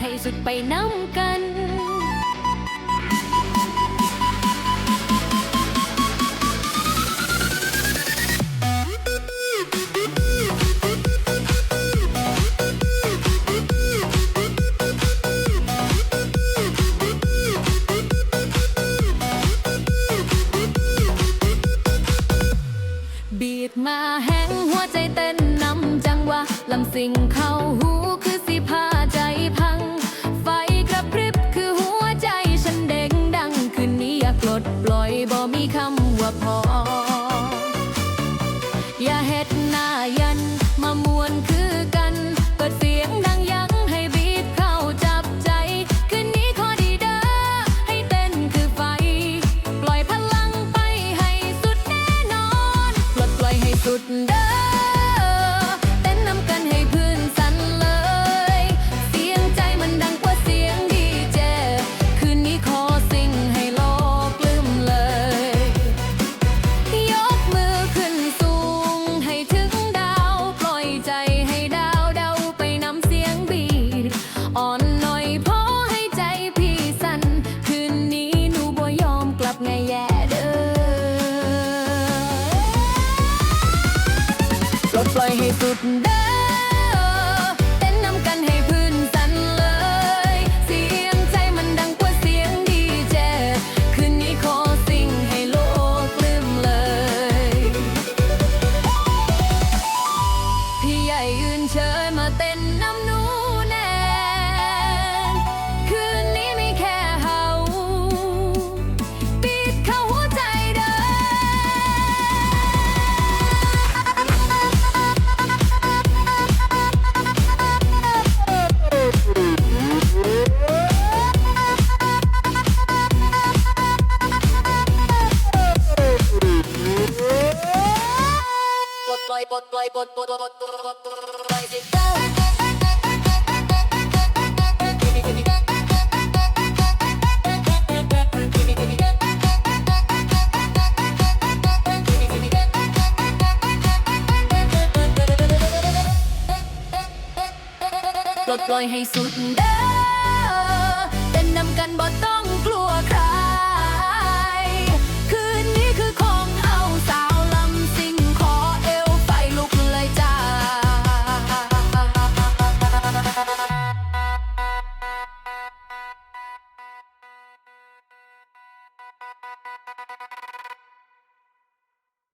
ให้สุดไปน้ำกันบีดมาแห้งหัวใจเต้นนำจังวะลำสิงเข้าหู คำว่าพอ อย่าเห็ดหน้ายัน ดปล่อยให้สุดเด้อเต้นนำกันให้พื้นสั่นเลย เสียงใจมันดังกว่าเสียงดีเจ คืนนี้ขอสิ่งให้โลกลืมเลย พี่ใหญ่ยืนเชยมาเต้นน้ำ play, but play, but but but down.